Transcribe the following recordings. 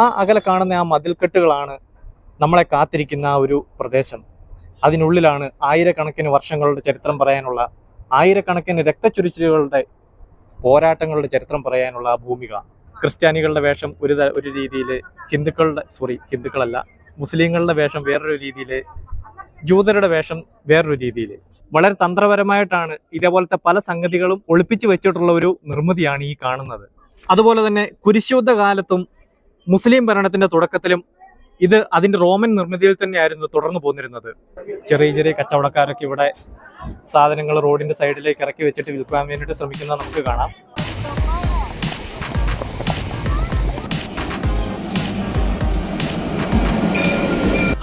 ആ അകലെ കാണുന്ന ആ മതിൽക്കെട്ടുകളാണ് നമ്മളെ കാത്തിരിക്കുന്ന ആ ഒരു പ്രദേശം. അതിനുള്ളിലാണ് ആയിരക്കണക്കിന് വർഷങ്ങളുടെ ചരിത്രം പറയാനുള്ള ആയിരക്കണക്കിന് രക്തച്ചുരിച്ചിലുകളുടെ പോരാട്ടങ്ങളുടെ ചരിത്രം പറയാനുള്ള ആ ഭൂമിക. ക്രിസ്ത്യാനികളുടെ വേഷം ഒരു ഒരു രീതിയിൽ ഹിന്ദുക്കളുടെ സോറി ഹിന്ദുക്കളല്ല മുസ്ലിങ്ങളുടെ വേഷം വേറൊരു രീതിയിൽ ജൂതരുടെ വേഷം വേറൊരു രീതിയിൽ വളരെ തന്ത്രപരമായിട്ടാണ് ഇതേപോലത്തെ പല സംഗതികളും ഒളിപ്പിച്ചു വെച്ചിട്ടുള്ള ഒരു നിർമ്മിതിയാണ് ഈ കാണുന്നത്. അതുപോലെ തന്നെ കുരിശുദ്ധ കാലത്തും മുസ്ലിം ഭരണത്തിന്റെ തുടക്കത്തിലും ഇത് അതിന്റെ റോമൻ നിർമ്മിതിയിൽ തന്നെയായിരുന്നു തുടർന്നു പോന്നിരുന്നത്. ചെറിയ ചെറിയ കച്ചവടക്കാരൊക്കെ ഇവിടെ സാധനങ്ങൾ റോഡിന്റെ സൈഡിലേക്ക് ഇറക്കി വെച്ചിട്ട് വിൽക്കാൻ വേണ്ടിയിട്ട് ശ്രമിക്കുന്നത് നമുക്ക് കാണാം.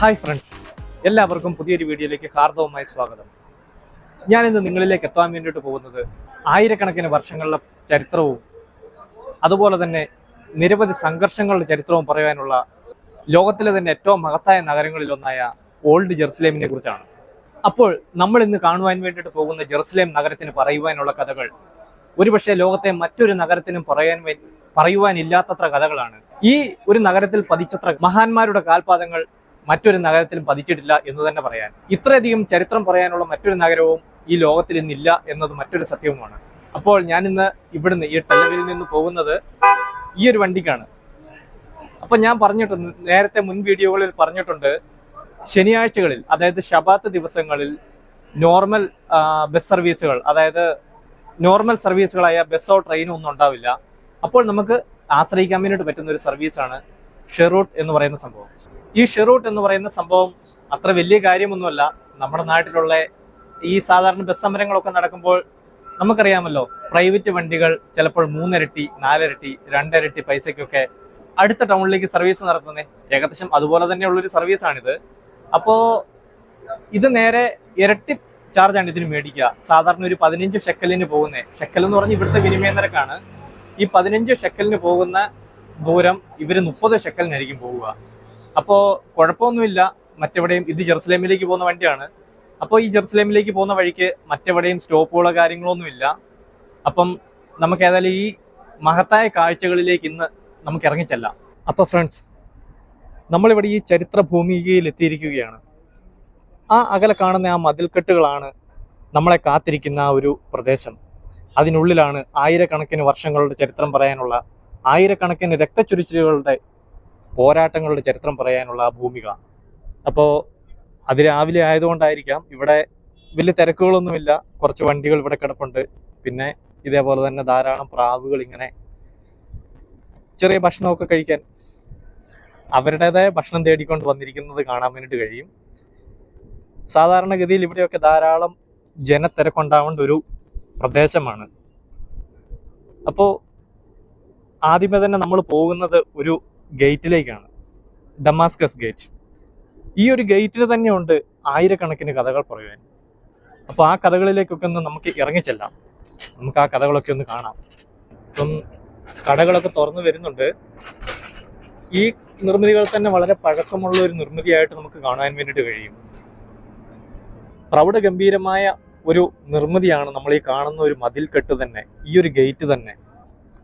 ഹായ് ഫ്രണ്ട്സ് എല്ലാവർക്കും പുതിയൊരു വീഡിയോയിലേക്ക് ഹാർദവമായി സ്വാഗതം. ഞാനിന്ന് നിങ്ങളിലേക്ക് എത്താൻ വേണ്ടിയിട്ട് പോകുന്നത് ആയിരക്കണക്കിന് വർഷങ്ങളുടെ ചരിത്രവും അതുപോലെ തന്നെ നിരവധി സംഘർഷങ്ങളുടെ ചരിത്രവും പറയാനുള്ള ലോകത്തിലെ തന്നെ ഏറ്റവും മഹത്തായ നഗരങ്ങളിൽ ഒന്നായ ഓൾഡ് ജെറുസലേമിനെ കുറിച്ചാണ്. അപ്പോൾ നമ്മൾ ഇന്ന് കാണുവാൻ വേണ്ടിയിട്ട് പോകുന്ന ജെറുസലേം നഗരത്തിന് പറയുവാനുള്ള കഥകൾ ഒരുപക്ഷെ ലോകത്തെ മറ്റൊരു നഗരത്തിനും പറയാൻ പറയുവാനില്ലാത്തത്ര കഥകളാണ്. ഈ ഒരു നഗരത്തിൽ പതിച്ചത്ര മഹാന്മാരുടെ കാൽപാദങ്ങൾ മറ്റൊരു നഗരത്തിലും പതിച്ചിട്ടില്ല എന്ന് തന്നെ പറയാൻ. ഇത്രയധികം ചരിത്രം പറയാനുള്ള മറ്റൊരു നഗരവും ഈ ലോകത്തിൽ ഇന്നില്ല എന്നത് മറ്റൊരു സത്യവുമാണ്. അപ്പോൾ ഞാൻ ഇന്ന് ഇവിടുന്ന് ഈ ടെലവിൽ നിന്ന് പോകുന്നത് ഈ ഒരു വണ്ടിക്കാണ്. അപ്പൊ ഞാൻ പറഞ്ഞിട്ടുണ്ട് നേരത്തെ മുൻ വീഡിയോകളിൽ പറഞ്ഞിട്ടുണ്ട് ശനിയാഴ്ചകളിൽ അതായത് ശബാത്ത് ദിവസങ്ങളിൽ നോർമൽ ബസ് സർവീസുകൾ അതായത് നോർമൽ സർവീസുകളായ ബസ്സോ ട്രെയിനോ ഒന്നും ഉണ്ടാവില്ല. അപ്പോൾ നമുക്ക് ആശ്രയിക്കാൻ വേണ്ടിയിട്ട് പറ്റുന്ന ഒരു സർവീസാണ് ഷെറൂട്ട് എന്ന് പറയുന്ന സംഭവം. ഈ ഷെറൂട്ട് എന്ന് പറയുന്ന സംഭവം അത്ര വലിയ കാര്യമൊന്നുമല്ല. നമ്മുടെ നാട്ടിലുള്ള ഈ സാധാരണ ബസ് സമരങ്ങളൊക്കെ നടക്കുമ്പോൾ നമുക്കറിയാമല്ലോ പ്രൈവറ്റ് വണ്ടികൾ ചിലപ്പോൾ മൂന്നിരട്ടി നാലിരട്ടി രണ്ടിരട്ടി പൈസയ്ക്കൊക്കെ അടുത്ത ടൗണിലേക്ക് സർവീസ് നടത്തുന്നത് ഏകദേശം അതുപോലെ തന്നെയുള്ളൊരു സർവീസാണിത് അപ്പോൾ ഇത് നേരെ ഇരട്ടി ചാർജാണ് ഇതിന് മേടിക്കുക. സാധാരണ ഒരു പതിനഞ്ച് ഷെക്കലിന് പോകുന്നത് ഷെക്കൽ എന്ന് പറഞ്ഞ് ഇവിടുത്തെ വിനിമയ നിരക്കാണ്. ഈ പതിനഞ്ച് ഷെക്കലിന് പോകുന്ന ദൂരം ഇവർ മുപ്പത് ഷെക്കലിനായിരിക്കും പോവുക. അപ്പോൾ കുഴപ്പമൊന്നുമില്ല. മറ്റെവിടെയും ഇത് ജെറുസലേമിലേക്ക് പോകുന്ന വണ്ടിയാണ്. അപ്പോൾ ഈ ജെറുസലേമിലേക്ക് പോകുന്ന വഴിക്ക് മറ്റെവിടെയും സ്റ്റോപ്പുകളോ കാര്യങ്ങളൊന്നും ഇല്ല. അപ്പം നമുക്ക് ഏതായാലും ഈ മഹത്തായ കാഴ്ചകളിലേക്ക് ഇന്ന് നമുക്ക് ഇറങ്ങിച്ചെല്ലാം അപ്പോൾ ഫ്രണ്ട്സ് നമ്മളിവിടെ ഈ ചരിത്ര ഭൂമികയിൽ എത്തിയിരിക്കുകയാണ്. ആ അകലെ കാണുന്ന ആ മതിൽക്കെട്ടുകളാണ് നമ്മളെ കാത്തിരിക്കുന്ന ഒരു പ്രദേശം. അതിനുള്ളിലാണ് ആയിരക്കണക്കിന് വർഷങ്ങളുടെ ചരിത്രം പറയാനുള്ള ആയിരക്കണക്കിന് രക്തച്ചുരിച്ചിലുകളുടെ പോരാട്ടങ്ങളുടെ ചരിത്രം പറയാനുള്ള ആ ഭൂമിക. അപ്പോൾ അത് രാവിലെ ആയതുകൊണ്ടായിരിക്കാം. ഇവിടെ വലിയ തിരക്കുകളൊന്നുമില്ല. കുറച്ച് വണ്ടികൾ ഇവിടെ കിടപ്പുണ്ട്. പിന്നെ ഇതേപോലെ തന്നെ ധാരാളം പ്രാവുകൾ ഇങ്ങനെ ചെറിയ ഭക്ഷണമൊക്കെ കഴിക്കാൻ അവരുടേതായ ഭക്ഷണം തേടിക്കൊണ്ട് വന്നിരിക്കുന്നത് കാണാൻ വേണ്ടിയിട്ട് കഴിയും. സാധാരണഗതിയിൽ ഇവിടെയൊക്കെ ധാരാളം ജനത്തിരക്കുണ്ടാവേണ്ട ഒരു പ്രദേശമാണ്. അപ്പോൾ ആദ്യമേ തന്നെ നമ്മൾ പോകുന്നത് ഒരു ഗേറ്റിലേക്കാണ്. Damascus gate. ഈ ഒരു ഗേറ്റിന് തന്നെയുണ്ട് ആയിരക്കണക്കിന് കഥകൾ പറയുവാൻ. അപ്പോൾ ആ കഥകളിലേക്കൊക്കെ ഒന്ന് നമുക്ക് ഇറങ്ങിച്ചെല്ലാം നമുക്ക് ആ കഥകളൊക്കെ ഒന്ന് കാണാം. ഇപ്പം കടകളൊക്കെ തുറന്നു വരുന്നുണ്ട്. ഈ നിർമ്മിതികൾ തന്നെ വളരെ പഴക്കമുള്ള ഒരു നിർമ്മിതിയായിട്ട് നമുക്ക് കാണാൻ വേണ്ടിയിട്ട് കഴിയും. പ്രൗഢഗംഭീരമായ ഒരു നിർമ്മിതിയാണ് നമ്മൾ ഈ കാണുന്ന ഒരു മതിൽക്കെട്ട് തന്നെ ഈ ഒരു ഗേറ്റ് തന്നെ.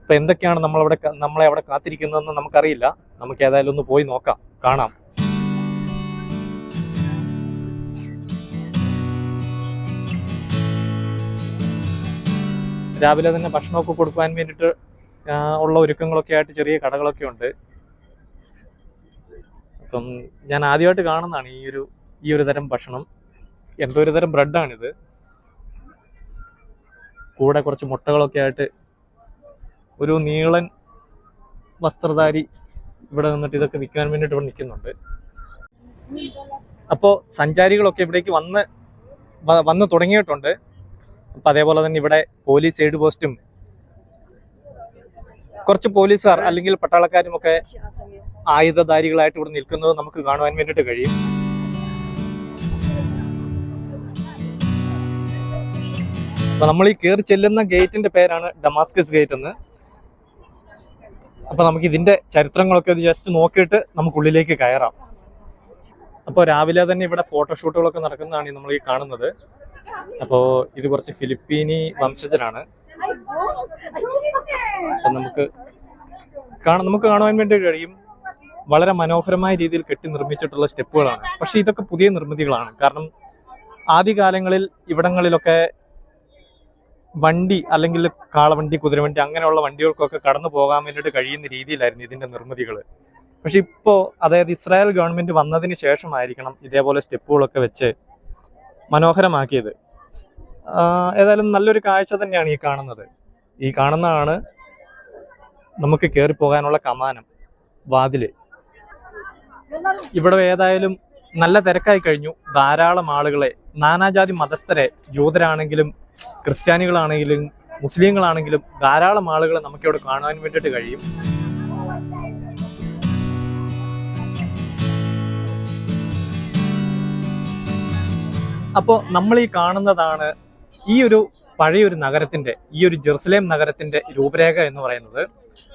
അപ്പൊ എന്തൊക്കെയാണ് നമ്മളവിടെ നമ്മളെ അവിടെ കാത്തിരിക്കുന്നതെന്ന് നമുക്കറിയില്ല. നമുക്ക് ഏതായാലും ഒന്ന് പോയി നോക്കാം. കാണാം. രാവിലെ തന്നെ ഭക്ഷണമൊക്കെ കൊടുക്കാൻ വേണ്ടിയിട്ട് ഉള്ള ഒരുക്കങ്ങളൊക്കെ ആയിട്ട് ചെറിയ കടകളൊക്കെ ഉണ്ട്. അപ്പം ഞാൻ ആദ്യമായിട്ട് കാണുന്നതാണ് ഈ ഒരു ഈ ഒരു തരം ഭക്ഷണം. എന്തോ ഒരു തരം ബ്രെഡാണിത്. കൂടെ കുറച്ച് മുട്ടകളൊക്കെ ആയിട്ട് ഒരു നീളൻ വസ്ത്രധാരി ഇവിടെ നിന്നിട്ട് ഇതൊക്കെ വിൽക്കാൻ വേണ്ടിയിട്ട് ഇവിടെ നിൽക്കുന്നുണ്ട്. അപ്പോൾ സഞ്ചാരികളൊക്കെ ഇവിടേക്ക് വന്ന് വന്ന് തുടങ്ങിയിട്ടുണ്ട്. അപ്പം അതേപോലെ തന്നെ ഇവിടെ പോലീസ് എയ്ഡ് പോസ്റ്റും കുറച്ച് പോലീസുകാർ അല്ലെങ്കിൽ പട്ടാളക്കാരും ഒക്കെ ആയുധധാരികളായിട്ട് ഇവിടെ നിൽക്കുന്നത് നമുക്ക് കാണുവാൻ വേണ്ടിയിട്ട് കഴിയും. അപ്പൊ നമ്മൾ ഈ കയറി ചെല്ലുന്ന ഗേറ്റിന്റെ പേരാണ് ഡമാസ്കസ് ഗേറ്റ് എന്ന്. അപ്പൊ നമുക്ക് ഇതിന്റെ ചരിത്രങ്ങളൊക്കെ ജസ്റ്റ് നോക്കിയിട്ട് നമുക്ക് ഉള്ളിലേക്ക് കയറാം. അപ്പോൾ രാവിലെ തന്നെ ഇവിടെ ഫോട്ടോഷൂട്ടുകളൊക്കെ നടക്കുന്നതാണ് നമ്മൾ ഈ കാണുന്നത്. അപ്പോൾ ഇത് കുറച്ച് ഫിലിപ്പീനി വംശജരാണ്. അപ്പൊ നമുക്ക് കാണാൻ നമുക്ക് കാണുവാൻ വേണ്ടി കഴിയും. വളരെ മനോഹരമായ രീതിയിൽ കെട്ടി നിർമ്മിച്ചിട്ടുള്ള സ്റ്റെപ്പുകളാണ്. പക്ഷെ ഇതൊക്കെ പുതിയ നിർമ്മിതികളാണ്. കാരണം ആദ്യകാലങ്ങളിൽ ഇവിടങ്ങളിലൊക്കെ വണ്ടി അല്ലെങ്കിൽ കാളവണ്ടി കുതിരവണ്ടി അങ്ങനെയുള്ള വണ്ടികൾക്കൊക്കെ കടന്നു പോകാൻ വേണ്ടിയിട്ട് കഴിയുന്ന രീതിയിലായിരുന്നു ഇതിന്റെ നിർമ്മിതികൾ. പക്ഷെ ഇപ്പോൾ അതായത് ഇസ്രായേൽ ഗവൺമെന്റ് വന്നതിന് ശേഷമായിരിക്കണം ഇതേപോലെ സ്റ്റെപ്പുകളൊക്കെ വെച്ച് മനോഹരമാക്കിയത്. ഏതായാലും നല്ലൊരു കാഴ്ച തന്നെയാണ് ഈ കാണുന്നത്. ഈ കാണുന്നതാണ് നമുക്ക് കയറി പോകാനുള്ള കമാനം വാതിൽ. ഇവിടെ ഏതായാലും നല്ല തിരക്കായി കഴിഞ്ഞു. ധാരാളം ആളുകളെ നാനാജാതി മതസ്ഥരെ ജൂതരാണെങ്കിലും ക്രിസ്ത്യാനികളാണെങ്കിലും മുസ്ലിങ്ങളാണെങ്കിലും ധാരാളം ആളുകളെ നമുക്കിവിടെ കാണാൻ വേണ്ടിയിട്ട് കഴിയും. അപ്പോൾ നമ്മൾ ഈ കാണുന്നതാണ് ഈ ഒരു പഴയൊരു നഗരത്തിന്റെ ഈ ഒരു ജെറുസലേം നഗരത്തിന്റെ രൂപരേഖ എന്ന് പറയുന്നത്.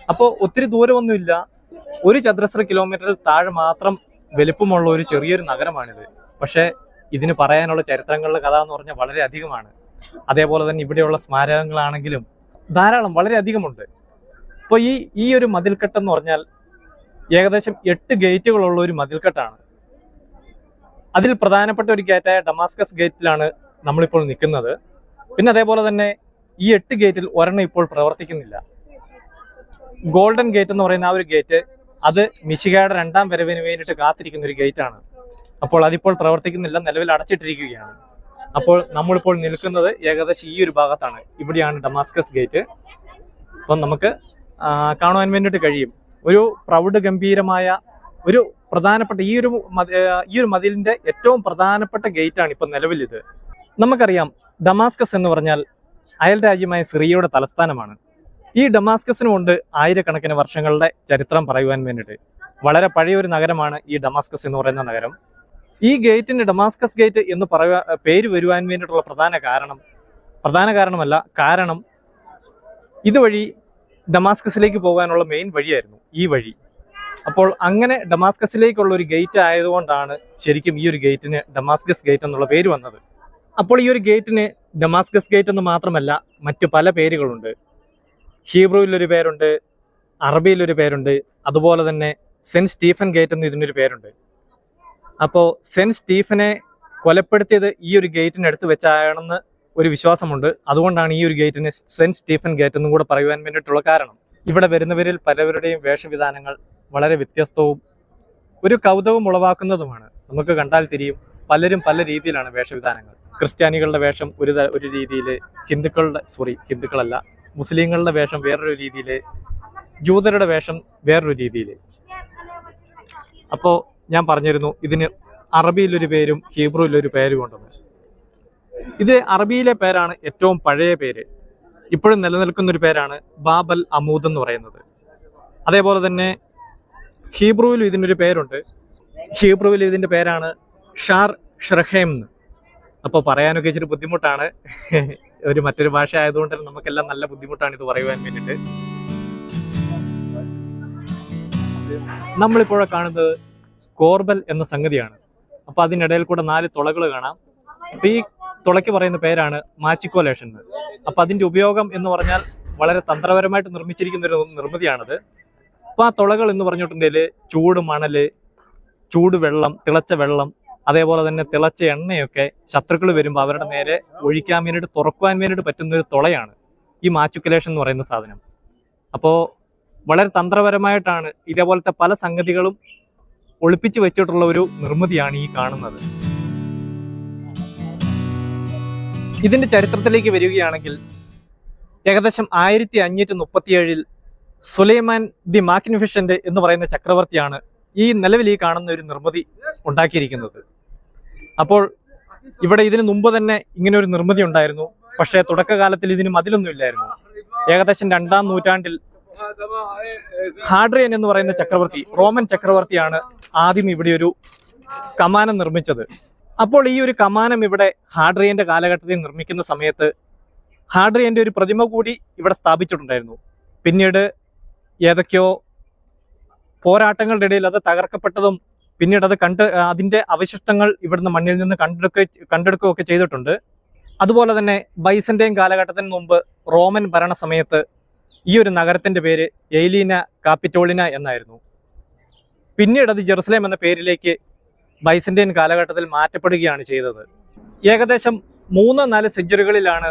അപ്പോൾ ഒത്തിരി ദൂരമൊന്നുമില്ല. ഒരു ചതുരശ്ര കിലോമീറ്ററിൽ താഴെ മാത്രം വലുപ്പമുള്ള ഒരു ചെറിയൊരു നഗരമാണിത്. പക്ഷേ ഇതിന് പറയാനുള്ള ചരിത്രങ്ങളുടെ കഥ എന്ന് പറഞ്ഞാൽ വളരെ അധികമാണ്. അതേപോലെ തന്നെ ഇവിടെയുള്ള സ്മാരകങ്ങളാണെങ്കിലും ധാരാളം വളരെ അധികമുണ്ട്. അപ്പോൾ ഈ ഈ ഒരു മതിൽക്കെട്ടെന്ന് പറഞ്ഞാൽ ഏകദേശം എട്ട് ഗേറ്റുകളുള്ള ഒരു മതിൽക്കെട്ടാണ്. അതിൽ പ്രധാനപ്പെട്ട ഒരു ഗേറ്റായ ഡമാസ്കസ് ഗേറ്റിലാണ് നമ്മളിപ്പോൾ നിൽക്കുന്നത്. പിന്നെ അതേപോലെ തന്നെ ഈ എട്ട് ഗേറ്റിൽ ഒരെണ്ണം ഇപ്പോൾ പ്രവർത്തിക്കുന്നില്ല. ഗോൾഡൻ ഗേറ്റ് എന്ന് പറയുന്ന ആ ഒരു ഗേറ്റ് അത് മിശികയുടെ രണ്ടാം വരവിന് വേണ്ടിയിട്ട് കാത്തിരിക്കുന്ന ഒരു ഗേറ്റാണ് അപ്പോൾ അതിപ്പോൾ പ്രവർത്തിക്കുന്നില്ല നിലവിൽ അടച്ചിട്ടിരിക്കുകയാണ്. അപ്പോൾ നമ്മളിപ്പോൾ നിൽക്കുന്നത് ഏകദേശം ഈ ഒരു ഭാഗത്താണ്. ഇവിടെയാണ് ഡമാസ്കസ് ഗേറ്റ് അപ്പം നമുക്ക് കാണുവാൻ വേണ്ടിയിട്ട് കഴിയും. ഒരു പ്രൗഢ ഗംഭീരമായ ഒരു പ്രധാനപ്പെട്ട ഈ ഒരു ഈ ഒരു മതിലിന്റെ ഏറ്റവും പ്രധാനപ്പെട്ട ഗേറ്റാണ് ഇപ്പൊ നിലവിൽ നമുക്കറിയാം ഡമാസ്കസ് എന്ന് പറഞ്ഞാൽ അയൽ രാജ്യമായ സിറിയയുടെ തലസ്ഥാനമാണ്. ഈ ഡമാസ്കസിനു ഉണ്ട് ആയിരക്കണക്കിന് വർഷങ്ങളുടെ ചരിത്രം പറയുവാൻ വേണ്ടിയിട്ട് വളരെ പഴയ ഒരു നഗരമാണ് ഈ ഡമാസ്കസ് എന്ന് പറയുന്ന നഗരം. ഈ ഗേറ്റിന് ഡമാസ്കസ് ഗേറ്റ് എന്ന് പറയുക പേര് വരുവാൻ വേണ്ടിയിട്ടുള്ള പ്രധാന കാരണം പ്രധാന കാരണമല്ല കാരണം ഇതുവഴി ഡമാസ്കസിലേക്ക് പോകാനുള്ള മെയിൻ വഴിയായിരുന്നു ഈ വഴി. അപ്പോൾ അങ്ങനെ ഡമാസ്കസിലേക്കുള്ള ഒരു ഗേറ്റ് ആയതുകൊണ്ടാണ് ശരിക്കും ഈ ഒരു ഗേറ്റിന് ഡമാസ്കസ് ഗേറ്റ് എന്നുള്ള പേര് വന്നത്. അപ്പോൾ ഈ ഒരു ഗേറ്റിന് ഡമാസ്കസ് ഗേറ്റ് എന്ന് മാത്രമല്ല മറ്റു പല പേരുകളുണ്ട്. ഹീബ്രുവിൽ ഒരു പേരുണ്ട് അറബിയിൽ ഒരു പേരുണ്ട് അതുപോലെ തന്നെ സെന്റ് സ്റ്റീഫൻ ഗേറ്റ് എന്ന് ഇതിനൊരു പേരുണ്ട്. അപ്പോൾ സെന്റ് സ്റ്റീഫനെ കൊലപ്പെടുത്തിയത് ഈ ഒരു ഗേറ്റിനടുത്ത് വെച്ചാണെന്ന് ഒരു വിശ്വാസമുണ്ട്. അതുകൊണ്ടാണ് ഈ ഒരു ഗേറ്റിന് സെന്റ് സ്റ്റീഫൻ ഗേറ്റ് എന്നും കൂടെ പറയുവാൻ വേണ്ടിയിട്ടുള്ള കാരണം. ഇവിടെ വരുന്നവരിൽ പലവരുടെയും വേഷവിധാനങ്ങൾ വളരെ വ്യത്യസ്തവും ഒരു കൗതുകം ഉളവാക്കുന്നതുമാണ്. നമുക്ക് കണ്ടാൽ തിരിയും. പലരും പല രീതിയിലാണ് വേഷവിധാനങ്ങൾ. ക്രിസ്ത്യാനികളുടെ വേഷം ഒരു ഒരു രീതിയിൽ ഹിന്ദുക്കളുടെ സോറി ഹിന്ദുക്കളല്ല മുസ്ലിങ്ങളുടെ വേഷം വേറൊരു രീതിയിൽ ജൂതരുടെ വേഷം വേറൊരു രീതിയിൽ അപ്പോൾ ഞാൻ പറഞ്ഞിരുന്നു ഇതിന് അറബിയിലൊരു പേരും ഹീബ്രുവിലൊരു പേരും ഉണ്ടെന്ന്. ഇത് അറബിയിലെ പേരാണ് ഏറ്റവും പഴയ പേര്. ഇപ്പോഴും നിലനിൽക്കുന്ന ഒരു പേരാണ് ബാബൽ അമൂദ് എന്ന് പറയുന്നത്. അതേപോലെ തന്നെ ഹീബ്രുവിലും ഇതിനൊരു പേരുണ്ട്. ഹീബ്രുവിൽ ഇതിന്റെ പേരാണ് ഷാർ ഷ്രഹേം എന്ന്. അപ്പോൾ പറയാനൊക്കെ ഇച്ചിരി ബുദ്ധിമുട്ടാണ്. ഒരു മറ്റൊരു ഭാഷ ആയതുകൊണ്ട് തന്നെ നമുക്കെല്ലാം നല്ല ബുദ്ധിമുട്ടാണ് ഇത് പറയുവാൻ വേണ്ടിയിട്ട്. നമ്മളിപ്പോഴെ കാണുന്നത് കോർബൽ എന്ന സംഗതിയാണ്. അപ്പൊ അതിനിടയിൽ കൂടെ നാല് തുളകൾ കാണാം. അപ്പൊ ഈ തുളയ്ക്ക് പറയുന്ന പേരാണ് മാച്ചിക്കോലേഷൻ അപ്പോൾ അപ്പൊ അതിന്റെ ഉപയോഗം എന്ന് പറഞ്ഞാൽ വളരെ തന്ത്രപരമായിട്ട് നിർമ്മിച്ചിരിക്കുന്ന ഒരു നിർമ്മിതിയാണത്. അപ്പൊ ആ തുളകൾ എന്ന് പറഞ്ഞിട്ടുണ്ടെങ്കിൽ ചൂട് മണൽ ചൂട് വെള്ളം തിളച്ച വെള്ളം അതേപോലെ തന്നെ തിളച്ച എണ്ണയൊക്കെ ശത്രുക്കൾ വരുമ്പോൾ അവരുടെ നേരെ ഒഴിക്കാൻ വേണ്ടിയിട്ട് തുറക്കുവാൻ വേണ്ടിയിട്ട് പറ്റുന്ന ഒരു തുളയാണ് ഈ മാച്ചുക്കുലേഷൻ എന്ന് പറയുന്ന സാധനം. അപ്പോൾ വളരെ തന്ത്രപരമായിട്ടാണ് ഇതേപോലത്തെ പല സംഗതികളും ഒളിപ്പിച്ചു വെച്ചിട്ടുള്ള ഒരു നിർമ്മിതിയാണ് ഈ കാണുന്നത്. ഇതിന്റെ ചരിത്രത്തിലേക്ക് വരികയാണെങ്കിൽ ഏകദേശം ആയിരത്തി അഞ്ഞൂറ്റി മുപ്പത്തിയേഴിൽ സുലൈമാൻ ദി മാഗ്നിഫിഷന്റ് എന്ന് പറയുന്ന ചക്രവർത്തിയാണ് ഈ നിലവിൽ ഈ കാണുന്ന ഒരു നിർമ്മിതി ഉണ്ടാക്കിയിരിക്കുന്നത്. അപ്പോൾ ഇവിടെ ഇതിനു മുമ്പ് തന്നെ ഇങ്ങനെ ഒരു നിർമ്മിതി ഉണ്ടായിരുന്നു. പക്ഷേ തുടക്കകാലത്തിൽ ഇതിന് മതിലൊന്നും ഇല്ലായിരുന്നു. ഏകദേശം രണ്ടാം നൂറ്റാണ്ടിൽ ഹാഡ്രിയൻ എന്ന് പറയുന്ന ചക്രവർത്തി റോമൻ ചക്രവർത്തിയാണ് ആദ്യം ഇവിടെ ഒരു കമാനം നിർമ്മിച്ചത്. അപ്പോൾ ഈ ഒരു കമാനം ഇവിടെ ഹാഡ്രിയന്റെ കാലഘട്ടത്തിൽ നിർമ്മിക്കുന്ന സമയത്ത് ഹാഡ്രിയന്റെ ഒരു പ്രതിമ കൂടി ഇവിടെ സ്ഥാപിച്ചിട്ടുണ്ടായിരുന്നു. പിന്നീട് ഏതൊക്കെയോ പോരാട്ടങ്ങളുടെ ഇടയിൽ അത് തകർക്കപ്പെട്ടതും പിന്നീട് അത് കണ്ട് അതിന്റെ അവശിഷ്ടങ്ങൾ ഇവിടുന്ന് മണ്ണിൽ നിന്ന് കണ്ടെടുക്ക കണ്ടെടുക്കുകയൊക്കെ ചെയ്തിട്ടുണ്ട്. അതുപോലെ തന്നെ ബൈസന്റെയും കാലഘട്ടത്തിന് മുമ്പ് റോമൻ ഭരണ സമയത്ത് ഈ ഒരു നഗരത്തിന്റെ പേര് എയ്ലീന കാപ്പിറ്റോളിന എന്നായിരുന്നു. പിന്നീട് അത് ജെറുസലേം എന്ന പേരിലേക്ക് ബൈസന്റൈൻ കാലഘട്ടത്തിൽ മാറ്റപ്പെടുകയാണ് ചെയ്തത്. ഏകദേശം മൂന്ന് നാല് സെഞ്ചുറികളിലാണ്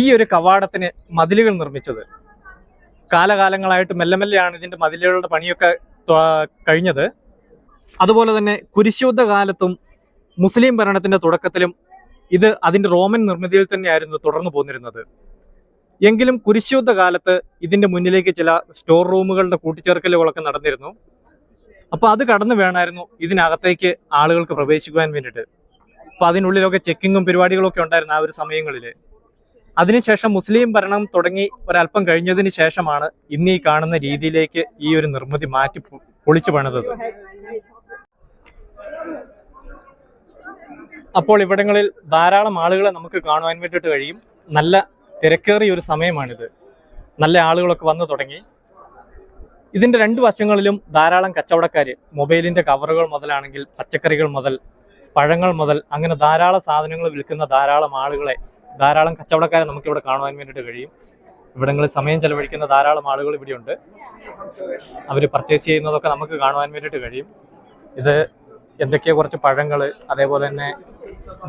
ഈ ഒരു കവാടത്തിന് മതിലുകൾ നിർമ്മിച്ചത്. കാലകാലങ്ങളായിട്ട് മെല്ലെ മെല്ലെയാണ് ഇതിന്റെ മതിലുകളുടെ പണിയൊക്കെ കഴിഞ്ഞത്. അതുപോലെ തന്നെ കുരിശുദ്ധ കാലത്തും മുസ്ലിം ഭരണത്തിന്റെ തുടക്കത്തിലും ഇത് അതിന്റെ റോമൻ നിർമ്മിതിയിൽ തന്നെയായിരുന്നു തുടർന്നു പോന്നിരുന്നത്. എങ്കിലും കുരിശുദ്ധ കാലത്ത് ഇതിന്റെ മുന്നിലേക്ക് ചില സ്റ്റോർ റൂമുകളുടെ കൂട്ടിച്ചേർക്കലുകളൊക്കെ നടന്നിരുന്നു. അപ്പൊ അത് കടന്നു വേണമായിരുന്നു ഇതിനകത്തേക്ക് ആളുകൾക്ക് പ്രവേശിക്കുവാൻ വേണ്ടിയിട്ട്. അപ്പൊ അതിനുള്ളിലൊക്കെ ചെക്കിങ്ങും പരിപാടികളൊക്കെ ഉണ്ടായിരുന്നു ആ ഒരു സമയങ്ങളിൽ അതിനുശേഷം മുസ്ലിം ഭരണം തുടങ്ങി ഒരല്പം കഴിഞ്ഞതിന് ശേഷമാണ് ഇന്ന് ഈ കാണുന്ന രീതിയിലേക്ക് ഈ ഒരു നിർമ്മിതി മാറ്റി പൊളിച്ചു പണിതത്. അപ്പോൾ ഇവിടങ്ങളിൽ ധാരാളം ആളുകളെ നമുക്ക് കാണുവാൻ വേണ്ടിയിട്ട് കഴിയും. നല്ല തിരക്കേറിയ ഒരു സമയമാണിത്. നല്ല ആളുകളൊക്കെ വന്നു തുടങ്ങി. ഇതിന്റെ രണ്ട് വശങ്ങളിലും ധാരാളം കച്ചവടക്കാർ മൊബൈലിന്റെ കവറുകൾ മുതലാണെങ്കിൽ പച്ചക്കറികൾ മുതൽ പഴങ്ങൾ മുതൽ അങ്ങനെ ധാരാളം സാധനങ്ങൾ വിൽക്കുന്ന ധാരാളം ആളുകളെ ധാരാളം കച്ചവടക്കാരെ നമുക്ക് ഇവിടെ കാണുവാൻ വേണ്ടിയിട്ട് കഴിയും. ഇവിടങ്ങളിൽ സമയം ചെലവഴിക്കുന്ന ധാരാളം ആളുകൾ ഇവിടെയുണ്ട്. അവർ പർച്ചേസ് ചെയ്യുന്നതൊക്കെ നമുക്ക് കാണുവാൻ വേണ്ടിയിട്ട് കഴിയും. ഇത് എന്തൊക്കെയോ കുറച്ച് പഴങ്ങൾ അതേപോലെ തന്നെ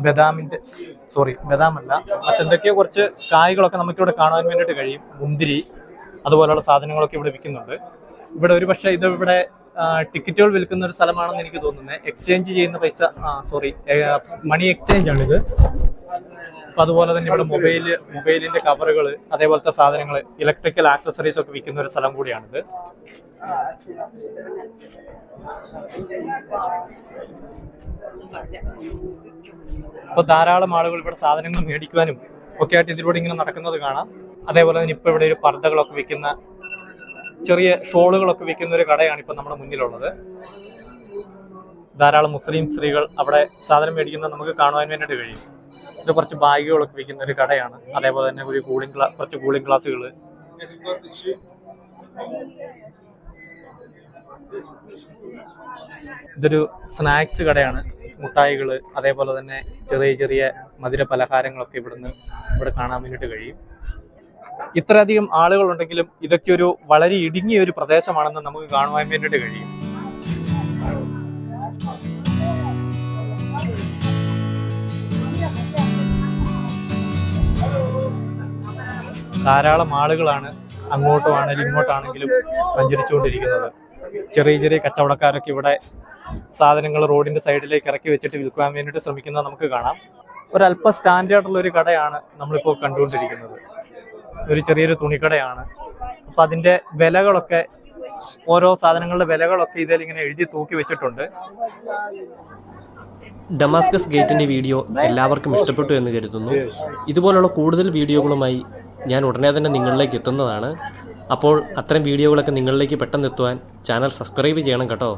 ബദാമിന്റെ സോറി ബദാമല്ല മറ്റെന്തൊക്കെയോ കുറച്ച് കായ്കളൊക്കെ നമുക്കിവിടെ കാണുവാൻ വേണ്ടിയിട്ട് കഴിയും. മുന്തിരി അതുപോലെയുള്ള സാധനങ്ങളൊക്കെ ഇവിടെ വിൽക്കുന്നുണ്ട്. ഇവിടെ ഒരു പക്ഷേ ഇത് ഇവിടെ ടിക്കറ്റുകൾ വിൽക്കുന്ന ഒരു സ്ഥലമാണെന്ന് എനിക്ക് തോന്നുന്നത് എക്സ്ചേഞ്ച് ചെയ്യുന്ന പൈസ സോറി മണി എക്സ്ചേഞ്ച് ആണിത്. അതുപോലെ തന്നെ ഇവിടെ മൊബൈൽ മൊബൈലിന്റെ കവറുകൾ അതേപോലത്തെ സാധനങ്ങൾ ഇലക്ട്രിക്കൽ ആക്സസറീസ് ഒക്കെ വിൽക്കുന്ന ഒരു സ്ഥലം കൂടിയാണിത്. ഇപ്പൊ ധാരാളം ആളുകൾ ഇവിടെ സാധനങ്ങൾ മേടിക്കുവാനും ഒക്കെ ആയിട്ട് ഇതിലൂടെ ഇങ്ങനെ നടക്കുന്നത് കാണാം. അതേപോലെ തന്നെ ഇപ്പൊ ഇവിടെ ഒരു പർദ്ദകളൊക്കെ വിൽക്കുന്ന ചെറിയ ഷോളുകളൊക്കെ വിൽക്കുന്ന ഒരു കടയാണ് ഇപ്പൊ നമ്മുടെ മുന്നിലുള്ളത്. ധാരാളം മുസ്ലിം സ്ത്രീകൾ അവിടെ സാധനം മേടിക്കുന്നത് നമുക്ക് കാണുവാൻ വേണ്ടിയിട്ട് കഴിയും. ഇത് കുറച്ച് ബാഗുകളൊക്കെ വിൽക്കുന്ന ഒരു കടയാണ്. അതേപോലെ തന്നെ ഒരു കൂളിംഗ് ഗ്ലാസ് കുറച്ച് കൂളിംഗ് ഗ്ലാസുകൾ ഇതൊരു സ്നാക്സ് കടയാണ്. മുട്ടായികൾ അതേപോലെ തന്നെ ചെറിയ ചെറിയ മധുര പലഹാരങ്ങളൊക്കെ ഇവിടുന്ന് ഇവിടെ കാണാൻ വേണ്ടിയിട്ട് കഴിയും. ഇത്രയധികം ആളുകൾ ഉണ്ടെങ്കിലും ഇതൊക്കെ ഒരു വളരെ ഇടുങ്ങിയ ഒരു പ്രദേശമാണെന്ന് നമുക്ക് കാണുവാൻ വേണ്ടിയിട്ട് കഴിയും. ധാരാളം ആളുകളാണ് അങ്ങോട്ടും ആണെങ്കിലും ഇങ്ങോട്ടാണെങ്കിലും സഞ്ചരിച്ചുകൊണ്ടിരിക്കുന്നത്. ചെറിയ ചെറിയ കച്ചവടക്കാരൊക്കെ ഇവിടെ സാധനങ്ങൾ റോഡിന്റെ സൈഡിലേക്ക് ഇറക്കി വെച്ചിട്ട് വിൽക്കാൻ വേണ്ടിയിട്ട് ശ്രമിക്കുന്നത് നമുക്ക് കാണാം. ഒരല്പ സ്റ്റാൻഡേർഡുള്ള ഒരു കടയാണ് നമ്മളിപ്പോൾ കണ്ടുകൊണ്ടിരിക്കുന്നത്. ഒരു ചെറിയൊരു തുണിക്കടയാണ്. അപ്പം അതിന്റെ വിലകളൊക്കെ ഓരോ സാധനങ്ങളുടെ വിലകളൊക്കെ ഇതിൽ ഇങ്ങനെ എഴുതി തൂക്കി വെച്ചിട്ടുണ്ട്. ഡമാസ്കസ് ഗേറ്റിന്റെ വീഡിയോ എല്ലാവർക്കും ഇഷ്ടപ്പെട്ടു എന്ന് കരുതുന്നു. ഇതുപോലുള്ള കൂടുതൽ വീഡിയോകളുമായി ഞാൻ ഉടനെ തന്നെ നിങ്ങളിലേക്ക് എത്തുന്നതാണ്. അപ്പോൾ അത്തരം വീഡിയോകളൊക്കെ നിങ്ങളിലേക്ക് പെട്ടെന്ന് എത്തുവാൻ ചാനൽ സബ്സ്ക്രൈബ് ചെയ്യണം കേട്ടോ.